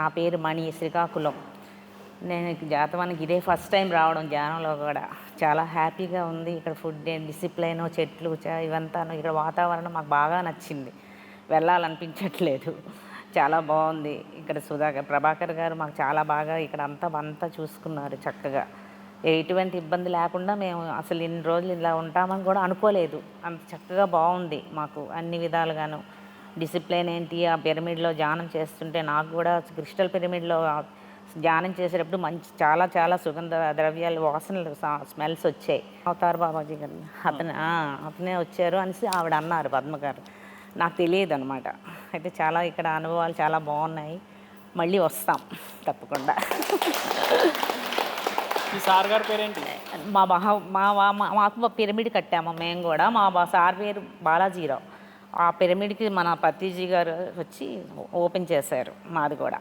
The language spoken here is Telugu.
నా పేరు మణి శ్రీకాకుళం. నేను జాతవానికి ఇదే ఫస్ట్ టైం రావడం ధ్యానంలో కూడా. చాలా హ్యాపీగా ఉంది. ఇక్కడ ఫుడ్ డిసిప్లైన్ చెట్లు ఇవంతా ఇక్కడ వాతావరణం మాకు బాగా నచ్చింది. వెళ్ళాలనిపించట్లేదు. చాలా బాగుంది. ఇక్కడ సుధాకర్ ప్రభాకర్ గారు మాకు చాలా బాగా ఇక్కడ అంతా అంతా చూసుకున్నారు చక్కగా. ఎటువంటి ఇబ్బంది లేకుండా మేము అసలు ఇన్ని రోజులు ఇలా ఉంటామని కూడా అనుకోలేదు. అంత చక్కగా బాగుంది మాకు అన్ని విధాలుగాను. డిసిప్లిన్ ఏంటి? ఆ పిరమిడ్లో ధ్యానం చేస్తుంటే నాకు కూడా క్రిస్టల్ పిరమిడ్లో ధ్యానం చేసేటప్పుడు మంచి చాలా చాలా సుగంధ ద్రవ్యాలు వాసనలు స్మెల్స్ వచ్చాయి. అవతార్ బాబాజీ గారు. అతను అతనే వచ్చారు అనేసి ఆవిడ అన్నారు పద్మ గారు. నాకు తెలియదు అనమాట అయితే చాలా ఇక్కడ అనుభవాలు చాలా బాగున్నాయి. మళ్ళీ వస్తాం తప్పకుండా. ఈ సార్ గారి పేరేంటి? మా మహా మా మాకు పిరమిడ్ కట్టాము మేము కూడా. మా బా- సార్ పేరు బాలాజీరావు. ఆ పిరమిడ్కి మన పత్తిజీ గారు వచ్చి ఓపెన్ చేశారు మాది కూడా.